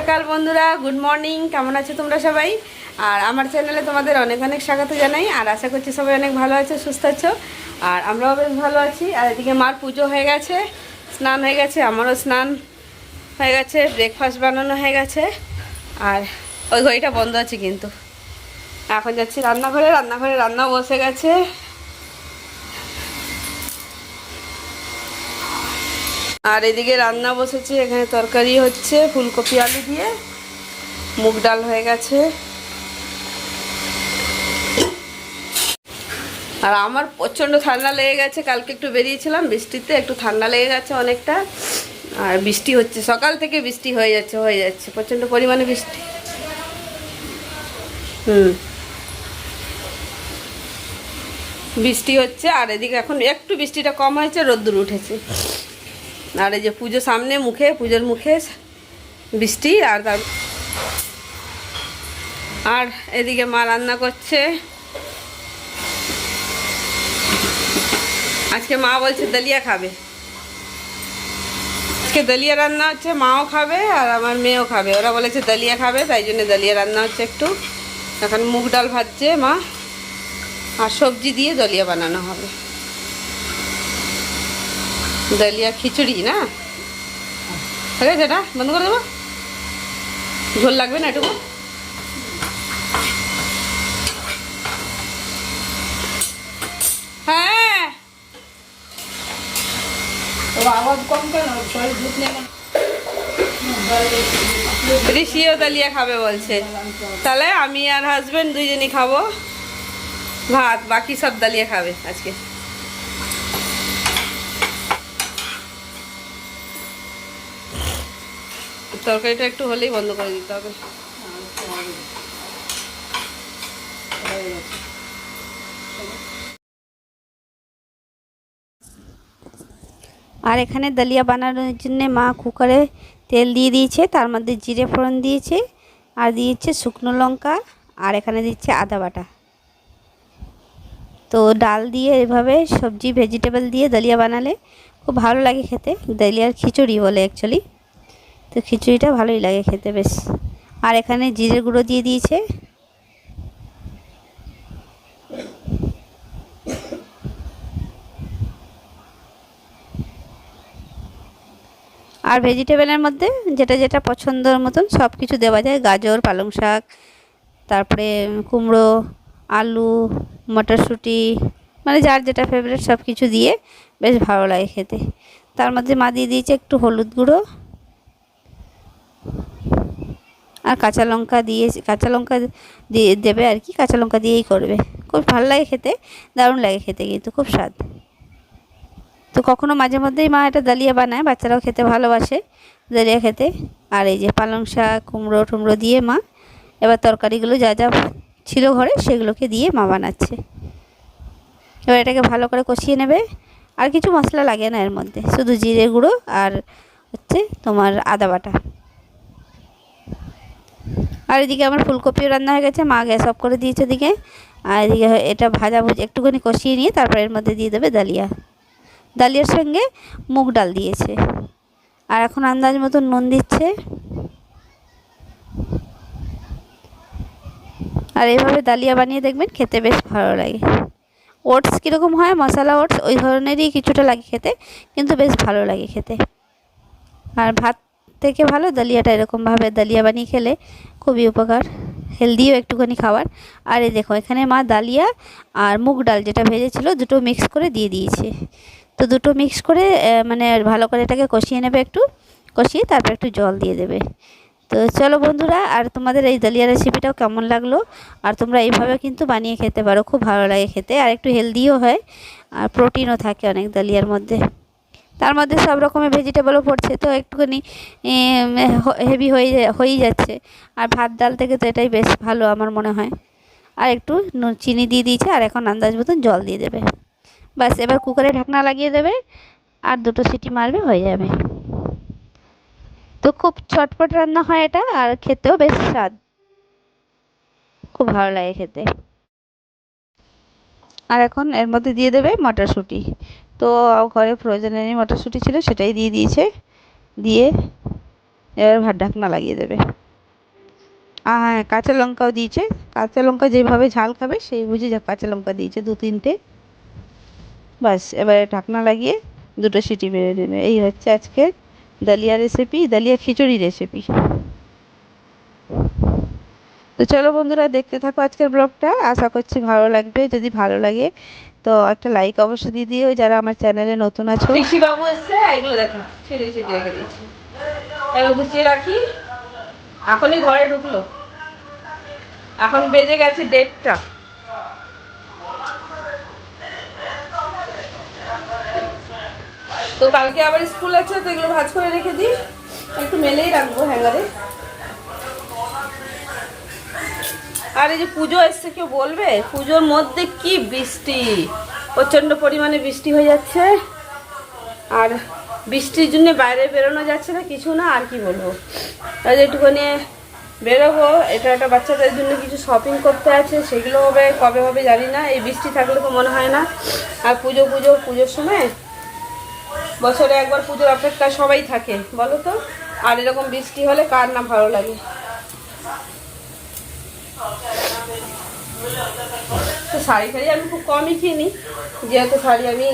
সকাল বন্ধুরা good morning কেমন আছো তোমরা সবাই? আর আমার চ্যানেলে তোমাদের অনেক অনেক স্বাগত জানাই, আর আশা করছি সবাই অনেক ভালো আছো, সুস্থ আছো, আর আমরাও বেশ ভালো আছি। আর এদিকে মার পুজো হয়ে গেছে, স্নান হয়ে গেছে, আমারও স্নান হয়ে গেছে ব্রেকফাস্ট বানানো হয়ে গেছে, আর ওই ঘড়িটা বন্ধ আছে কিন্তু। এখন যাচ্ছি রান্নাঘরে রান্নাঘরে রান্না বসে গেছে আর এদিকে রান্না বসেছি, এখানে তরকারি হচ্ছে, ফুলকপি, আলু দিয়ে। মুগ ডাল হয়ে গেছে। আর আমার প্রচণ্ড ঠান্ডা লেগে গেছে, কালকে একটু বেরিয়েছিলাম বৃষ্টিতে, একটু ঠান্ডা লেগে গেছে অনেকটা। আর বৃষ্টি হচ্ছে, সকাল থেকে বৃষ্টি হয়ে যাচ্ছে হয়ে যাচ্ছে, প্রচণ্ড পরিমাণে বৃষ্টি। হুম। বৃষ্টি হচ্ছে, আর এদিকে এখন একটু বৃষ্টিটা কম হয়েছে, রোদ্দুর উঠেছে। আর এই যে পুজো সামনে মুখে, পুজোর মুখে বৃষ্টি আর তার আর এদিকে মা রান্না করছে। আজকে মা বলছে দলিয়া খাবে। আজকে দলিয়া রান্না হচ্ছে, মাও খাবে আর আমার মেয়েও খাবে। ওরা বলেছে দলিয়া খাবে, তাই জন্য দলিয়া রান্না হচ্ছে একটু। এখন মুগ ডাল ভাজছে মা। আর সবজি দিয়ে দলিয়া বানানো হবে। দলিয়া খিচুড়ি না? ঠিক আছে এটা? বন্ধ করে দেবো? ঝোল লাগবে না এটুকু? হ্যাঁ! আওয়াজ কম না ঋষিও দলিয়া খাবে বলছে। তাহলে আমি আর হাজবেন্ড দুইজনই খাব। ভাত বাকি সব দালিয়া খাবে আজকে। তরকারিটা একটু হলেই বন্ধ করে দিতে হবে। আর এখানে দালিয়া বানানোর জন্য মা কুকারে তেল দিয়ে দিয়েছে, তার মধ্যে জিরে ফোড়ন দিয়েছে, আর দিয়েছে শুকনো লঙ্কা, আর এখানে দিচ্ছে আদা বাটা। তো ডাল দিয়ে এভাবে সবজি ভেজিটেবল দিয়ে দালিয়া বানালে খুব ভালো লাগে খেতে। দালিয়ার খিচুড়ি বলে অ্যাকচুয়ালি তো খিচুড়িটা ভালোই লাগে খেতে বেশ। আর এখানে জিরের গুঁড়ো দিয়ে দিয়েছে। আর ভেজিটেবলের মধ্যে যেটা যেটা পছন্দর মতন সব কিছু দেওয়া যায়। গাজর, পালং শাক, তারপরে কুমড়ো, আলু, মটরশুঁটি মানে যার যেটা ফেভারিট সব কিছু দিয়ে বেশ ভালো লাগে খেতে। তার মধ্যে মা দিয়ে দিয়েছে একটু হলুদ গুঁড়ো। আর কাঁচা লঙ্কা দিয়ে, কাঁচা লঙ্কা দিয়ে দেবে আর কি, কাঁচা লঙ্কা দিয়েই করবে। খুব ভালো লাগে খেতে, দারুণ লাগে খেতে কিন্তু, খুব স্বাদ। তো কখনো মাঝে মধ্যেই মা এটা দালিয়া বানায়, বাচ্চারাও খেতে ভালোবাসে দালিয়া খেতে। আর এই যে পালং শাক, কুমড়ো টুমড়ো দিয়ে মা এবার তরকারিগুলো যা যা ছিল ঘরে সেগুলোকে দিয়ে মা বানাচ্ছে। এবার এটাকে ভালো করে কষিয়ে নেবে। আর কিছু মশলা লাগে না এর মধ্যে, শুধু জিরে গুঁড়ো আর হচ্ছে তোমার আদা বাটা। আর এদিকে আমার ফুলকপিও রান্না হয়ে গেছে, মা গ্যাস অফ করে দিয়েছে এদিকে আর এদিকে এটা ভাজা ভুজি একটুখানি কষিয়ে নিয়ে তারপর এর মধ্যে দিয়ে দেবে দালিয়া দালিয়ার সঙ্গে মুগ ডাল দিয়েছে। আর এখন আন্দাজ মতো নুন দিচ্ছে। আর এইভাবে দালিয়া বানিয়ে দেখবেন খেতে বেশ ভালো লাগে। ওটস কীরকম হয়, মশলা ওটস ওই ধরনেরই কিছুটা লাগে খেতে, কিন্তু বেশ ভালো লাগে খেতে। আর ভাত থেকে ভালো, দালিয়াটা এরকমভাবে দালিয়া বানিয়ে খেলে খুবই উপকার। হেলদিও একটুখানি খাবার আর এই দেখো, এখানে মা দালিয়া আর মুগ ডাল যেটা ভেজেছিল, দুটো মিক্স করে দিয়ে দিয়েছে। তো দুটো মিক্স করে মানে ভালো করে এটাকে কষিয়ে নেবে একটু। কষিয়ে তারপর একটু জল দিয়ে দেবে। তো চলো বন্ধুরা, আর তোমাদের এই দালিয়া রেসিপিটাও কেমন লাগল? আর তোমরা এইভাবে কিন্তু বানিয়ে খেতে পারো, খুব ভালো লাগে খেতে। আর একটু হেলদিও হয়, আর প্রোটিনও থাকে অনেক দালিয়ার মধ্যে। তার মধ্যে সব রকমের ভেজিটেবলও পড়ছে, তো একটুখানি হেভি হয়ে হয়েই যাচ্ছে। আর ভাত ডাল থেকে তো এটাই বেশ ভালো আমার মনে হয়। আর একটু চিনি দিয়ে দিয়েছে, আর এখন আন্দাজ মতন জল দিয়ে দেবে। বাস এবার কুকারে ঢাকনা লাগিয়ে দেবে, আর দুটো সিটি মারবে, হয়ে যাবে। তো খুব ছটপট রান্না হয় এটা, আর খেতেও বেশ স্বাদ। খুব ভালো লাগে খেতে। আর এখন এর মধ্যে দিয়ে দেবে মটরশুঁটি। তো ঘরে প্রয়োজনীয় মটরশুঁটি ছিল সেটাই দিয়ে দিয়েছে। দিয়ে এবার ভাত ঢাকনা লাগিয়ে দেবে। আর হ্যাঁ কাঁচা লঙ্কাও দিয়েছে। কাঁচা লঙ্কা যেভাবে ঝাল খাবে সেই বুঝে যা কাঁচা লঙ্কা দিয়েছে দু, তিনটে। বাস, এবারে ঢাকনা লাগিয়ে দুটো সিটি মেরে নেবে এই হচ্ছে আজকে দালিয়া রেসিপি দালিয়া খিচুড়ি রেসিপি তো চলো বন্ধুরা, দেখতে থাকো আজকের ব্লগটা আশা করছি ভালো লাগবে। যদি ভালো লাগে তো একটা লাইক অবশ্যই দিয়ে দিও যারা আমার চ্যানেলে নতুন আছো। বাবু এসছে? এগুলো দেখো। ছেড়ে ছেড়ে রেখে দিয়েছি এবার গুছিয়ে রাখি। এখনই ঘরে ঢুকলো। এখন বেজে গেছে দেড়টা। তো কালকে আবার স্কুল আছে, তো এগুলো ভাজ করে রেখে দিই। একটু মেলেই রাখব হ্যাঙ্গারে। আর এই যে পুজো এসছে, কেউ বলবে? পুজোর মধ্যে কি বৃষ্টি? প্রচণ্ড পরিমাণে বৃষ্টি হয়ে যাচ্ছে। আর বৃষ্টির জন্য বাইরে বেরোনো যাচ্ছে না, কিছু না, আর কি বলব? তাই একটুখানি বেরোবো, এটা একটা বাচ্চাদের জন্য কিছু শপিং করতে আছে, সেগুলো হবে, কবে হবে জানি না, এই বৃষ্টি থাকলে তো মনে হয় না। আর পুজো পুজো, পুজোর সময় বছরে একবার পুজোর অপেক্ষা সবাই থাকে, বলো তো? আর এরকম বৃষ্টি হলে কার না ভালো লাগে? তো শাড়ি শাড়ি আমি খুব কমই কিনি। যেহেতু শাড়ি আমি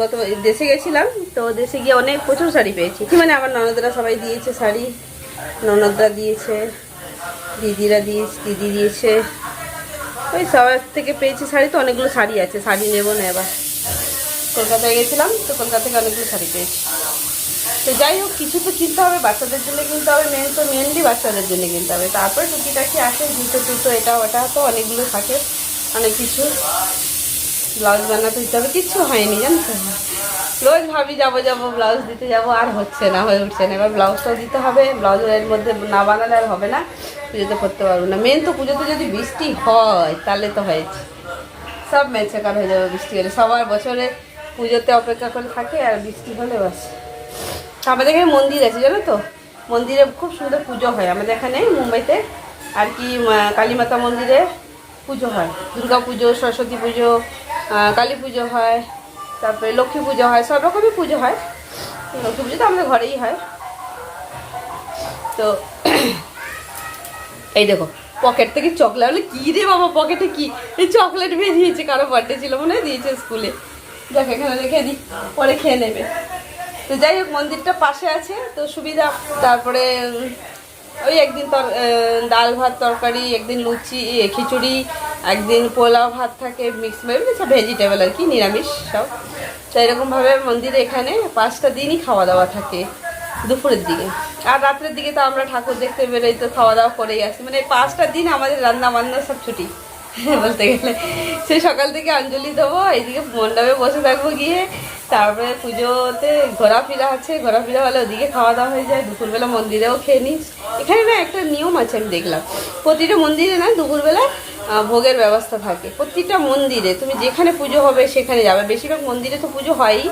গত দেশে গেছিলাম, তো দেশে গিয়ে অনেক প্রচুর শাড়ি পেয়েছি। মানে আমার ননদরা সবাই দিয়েছে শাড়ি। ননদরা দিয়েছে, দিদিরা দিয়েছে, দিদি দিয়েছে। ওই সবার থেকে পেয়েছি শাড়ি, তো অনেকগুলো শাড়ি আছে, শাড়ি নেব না এবার। কলকাতায় গেছিলাম, তো কলকাতা থেকে অনেকগুলো শাড়ি পেয়েছি। তো যাই হোক, কিছু তো কিনতে হবে, বাচ্চাদের জন্য কিনতে হবে মেন তো মেনলি বাচ্চাদের জন্য কিনতে হবে। তারপরে টুকিটাকি আসে, জুতো টুতো, এটা ওটা, তো অনেকগুলো থাকে, অনেক কিছু। ব্লাউজ বানাতে দিতে হবে, কিচ্ছু হয়নি জানো তো রোজ ভাবি যাব যাব, ব্লাউজ দিতে যাব, আর হচ্ছে না, হয়ে উঠছে না। এবার ব্লাউজটাও দিতে হবে ব্লাউজের মধ্যে না বানালে আর হবে না, পুজোতে করতে পারব না। মেন তো পুজোতে যদি বৃষ্টি হয়, তাহলে তো হয়েছে। সব মেচেকার হয়ে যাবে বৃষ্টি হলে। সবার বছরে পুজোতে অপেক্ষা করে থাকে আর বৃষ্টি হলে বাস। আমাদের এখানে মন্দির আছে, জানো তো? মন্দিরে খুব সুন্দর পুজো হয়। আমাদের এখানে মুম্বাইতে আর কি কালীমাতা মন্দিরে পুজো হয়। দুর্গা পুজো, সরস্বতী পুজো কালী পুজো হয়, তারপরে লক্ষ্মী পুজো হয়, সব রকমই পুজো হয়। লক্ষ্মী পুজো তো আমাদের ঘরেই হয়। তো এই দেখো, পকেট থেকে চকলেট, বলে, কি রে বাবা, পকেটে কি? এই চকলেট বেরিয়েছে, কারও বার্থডে ছিল মনে হয়, দিয়েছে স্কুলে। দেখ, এখানে রেখে দিই, পরে খেয়ে নেবে। তো যাই হোক, মন্দিরটা পাশে আছে, তো সুবিধা। তারপরে, ওই একদিন ডাল ভাত তরকারি, একদিন লুচি খিচুড়ি, একদিন পোলাও ভাত থাকে মিক্স সব ভেজিটেবল আর কি, নিরামিষ সব। তো এরকমভাবে মন্দিরে এখানে পাঁচটা দিনই খাওয়া দাওয়া থাকে, দুপুরের দিকে। আর রাত্রের দিকে তো আমরা ঠাকুর দেখতে বেরোই, তো খাওয়া দাওয়া করেই আসি। মানে পাঁচটা দিন আমাদের রান্না বান্না সব ছুটি। বলতে গেলে। সে সকাল থেকে অঞ্জলি দেবো এইদিকে মণ্ডপে বসে থাকব গিয়ে। তারপরে পুজোতে ঘোরাফেরা আছে, ঘোরাফেরা হলে ওদিকে খাওয়া দাওয়া হয়ে যায়, দুপুরবেলা মন্দিরেও খেয়ে নিস। এখানে না একটা নিয়ম আছে, আমি দেখলাম। প্রতিটা মন্দিরে না দুপুরবেলা ভোগের ব্যবস্থা থাকে। প্রতিটা মন্দিরে, তুমি যেখানে পুজো হবে সেখানে যাবে। বেশিরভাগ মন্দিরে তো পুজো হয়ই।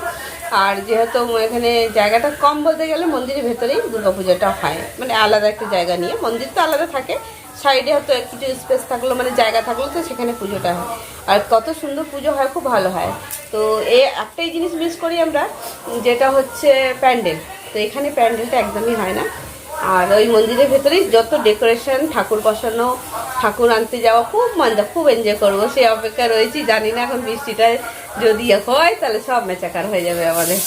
আর যেহেতু এখানে জায়গাটা কম বলতে গেলে মন্দিরের ভেতরেই দুর্গা পুজোটা হয়। মানে আলাদা একটা জায়গা নিয়ে। মন্দির তো আলাদা থাকে। সাইডে হয়তো কিছু স্পেস থাকল মানে জায়গা থাকল, তো সেখানে পুজোটা হয়। আর কত সুন্দর পুজো হয়, খুব ভালো হয়। তো এই একটাই জিনিস মিস করি আমরা, যেটা হচ্ছে প্যান্ডেল। তো এখানে প্যান্ডেলটা একদমই হয় না। আর ওই মন্দিরের ভেতরেই যত ডেকোরেশন ঠাকুর বসানো, ঠাকুর আনতে যাওয়া, খুব মজা, খুব এনজয় করব। সেই অপেক্ষা রয়েছি, জানি না এখন বৃষ্টিটা যদি হয়, তাহলে সব মেচাকার হয়ে যাবে আমাদের।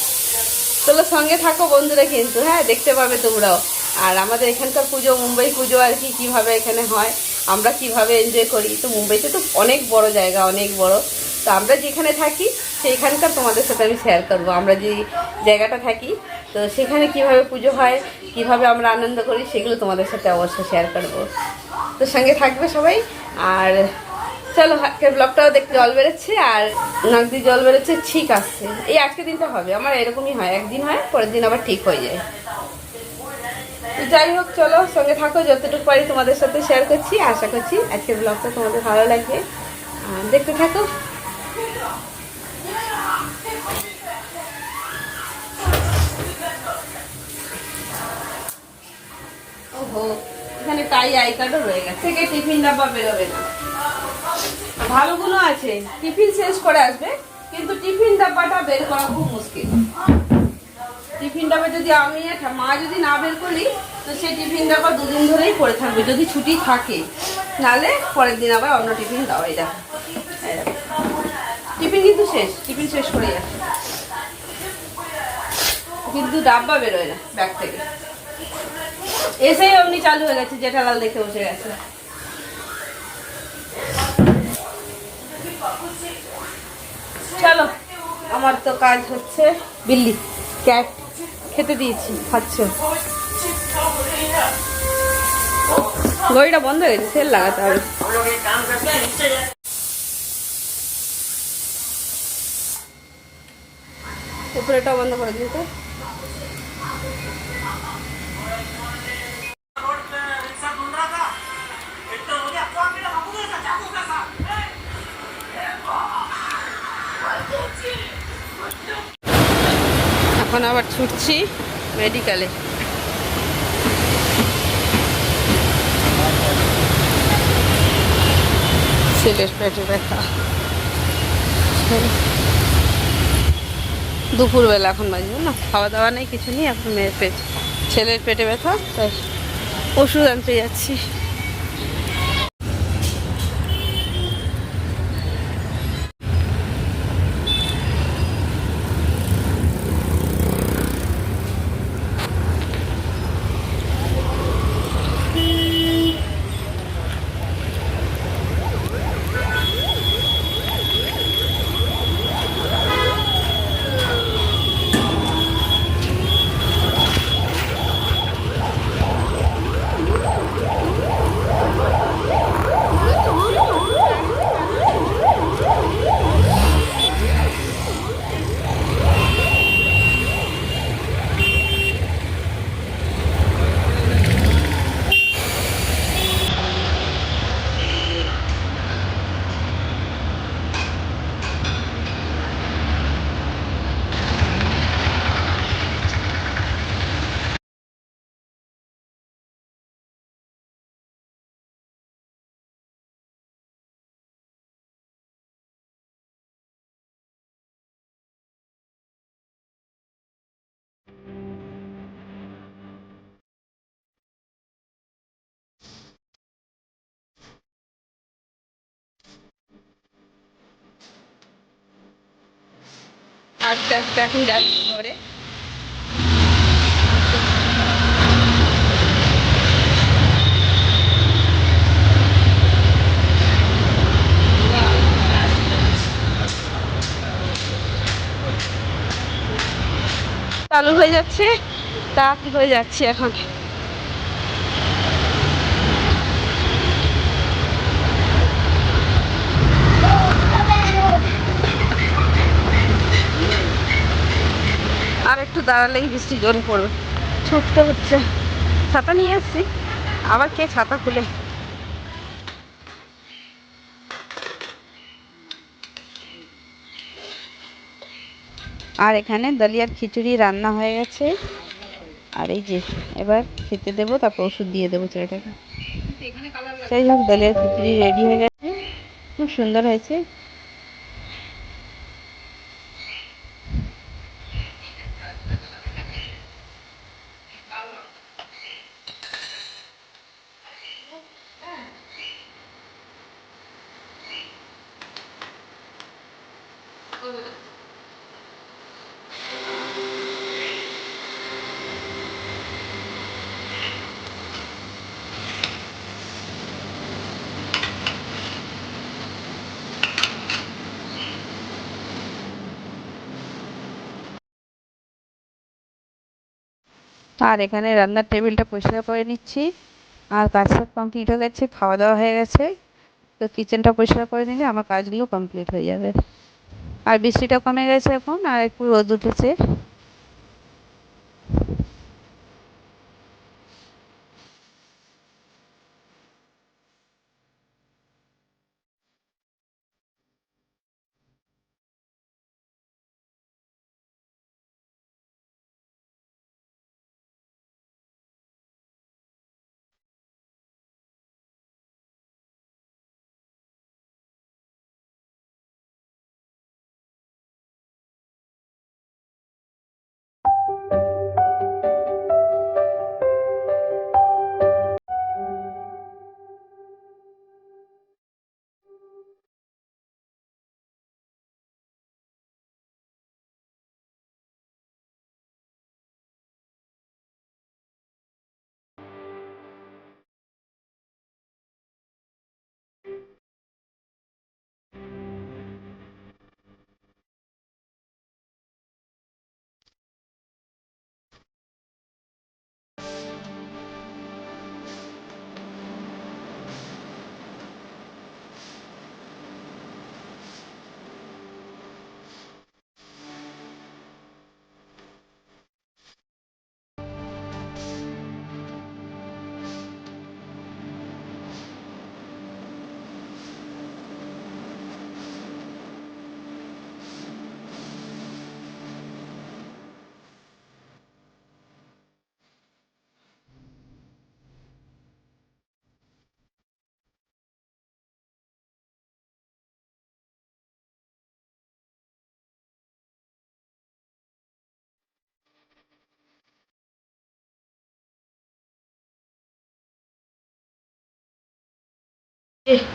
চলো সঙ্গে থাকো বন্ধুরা কিন্তু হ্যাঁ দেখতে পাবে তোমরাও। আর আমাদের এখানকার পুজো, মুম্বাই পুজো আর কি, কীভাবে এখানে হয়, আমরা কীভাবে এনজয় করি। তো মুম্বাইতে তো অনেক বড় জায়গা, অনেক বড়। তো আমরা যেখানে থাকি, সেইখানকার তোমাদের সাথে আমি শেয়ার করব। আমরা যে জায়গাটা থাকি, তো সেখানে কীভাবে পুজো হয়, কীভাবে আমরা আনন্দ করি, সেগুলো তোমাদের সাথে অবশ্যই শেয়ার করব। তো সঙ্গে থাকবে সবাই। আর চলো, আজকের ব্লগটাও দেখতে জল বেরোচ্ছে, আর নাক দিয়ে জল বেরোচ্ছে, ঠিক আসছে এই আজকে দিনটা হবে, আমার এরকমই হয়। একদিন হয়, পরের দিন আবার ঠিক হয়ে যায়। যাই হোক চলো সঙ্গে থাকো যতটুকু পারি তোমাদের সাথে শেয়ার করছি। আশা করছি আজকের ব্লগটা তোমাদের ভালো লাগবে। দেখতে থাকো। ওহো এখানে টাই আই কার্ডও রয়ে গেছে। থেকে টিফিন ডাব্বা বেরোবে না। ভালোগুলো আছে। টিফিন শেষ করে আসবে কিন্তু টিফিন ডাব্বাটা বের করা খুব মুশকিল। টিফিন ডাবা যদি আমি মা যদি না বের করি, তো সেই টিফিন ডাবা দুদিন ধরেই পড়ে থাকবে, যদি ছুটি থাকে। নালে পরের দিন আবার অন্য টিফিন দাও, এই দেখো। এই দেখো। টিফিন কিন্তু শেষ, টিফিন শেষ করে যাচ্ছে কিন্তু ডাব্বা বেরোয় না ব্যাগ থেকে। এসেই অমনি চালু হয়ে গেছে, জেঠালাল দেখে বসে গেছে। চলো, আমার তো কাজ হচ্ছে। বিল্লি ক্যাট খেতে দিয়েছি খাচ্ছ। গড়িটা বন্ধ হয়ে গেছে সেল লাগাতে হবে। উপরেটাও বন্ধ করে দিতে এখন আবার ছুটছি মেডিকেলে ছেলের পেটে ব্যথা। দুপুরবেলা এখন বাজবে না খাওয়া দাওয়া নেই, কিছু নেই, এখন মেয়ের পেট ছেলের পেটে ব্যথা, তাই ওষুধ আনতে যাচ্ছি। আস্তে আস্তে এখন যাচ্ছি ঘরে। চালু হয়ে যাচ্ছে তাড়াতাড়ি হয়ে যাচ্ছে এখন আর একটু দাঁড়ালেই বৃষ্টি জোরে পড়বে। ছুটতে হচ্ছে। ছাতা নিয়ে এসছি আবার কে ছাতা খুলে? আর এখানে দলিয়ার খিচুড়ি রান্না হয়ে গেছে। আর এই যে, এবার খেতে দেবো, তারপর ওষুধ দিয়ে দেবো ছেলেটাকে। সেই হোক, দলিয়ার খিচুড়ি রেডি হয়ে গেছে। খুব সুন্দর হয়েছে। আর এখানে রান্নার টেবিলটা পরিষ্কার করে নিচ্ছি। আর কাজটা কমপ্লিট হয়ে গেছে খাওয়া দাওয়া হয়ে গেছে। তো কিচেনটা পরিষ্কার করে নিলে আমার কাজগুলো কমপ্লিট হয়ে যাবে। আর বৃষ্টিটা কমে গেছে এখন, আর একটু রোদ উঠেছে।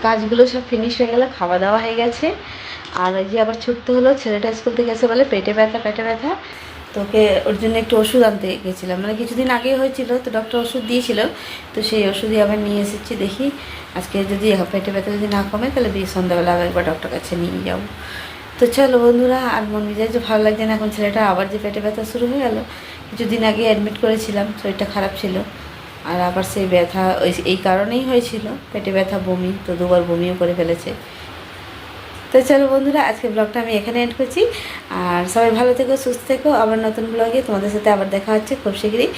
কাজগুলো সব ফিনিশ হয়ে গেল, খাওয়া দাওয়া হয়ে গেছে। আর ওই যে আবার ছুটতে হলো, ছেলেটা স্কুল থেকে এসে বলে, পেটে ব্যথা পেটে ব্যথা। তোকে ওর জন্য একটু ওষুধ আনতে গেছিলাম। মানে কিছুদিন আগে হয়েছিল, তো ডক্টর ওষুধ দিয়েছিল। তো সেই ওষুধই আবার নিয়ে এসেছি, দেখি আজকে যদি পেটে ব্যথা যদি না কমে, তাহলে সন্ধ্যাবেলা আবার একবার ডক্টর কাছে নিয়ে যাব। তো চলো বন্ধুরা, আর মন মেজাজ যে ভালো লাগছে না, এখন ছেলেটা আবার যে পেটে ব্যথা শুরু হয়ে গেল। কিছুদিন আগে অ্যাডমিট করেছিলাম, শরীরটা খারাপ ছিল। আর আবার সেই ব্যথা, ওই এই কারণেই হয়েছিল। পেটে ব্যথা, বমি, তো দুবার বমিও করে ফেলেছে। তো চলো বন্ধুরা আজকে ব্লগটা আমি এখানে এন্ড করছি। আর সবাই ভালো থেকো, সুস্থ থেকো। আবার নতুন ব্লগে তোমাদের সাথে আবার দেখা হচ্ছে খুব শীঘ্রই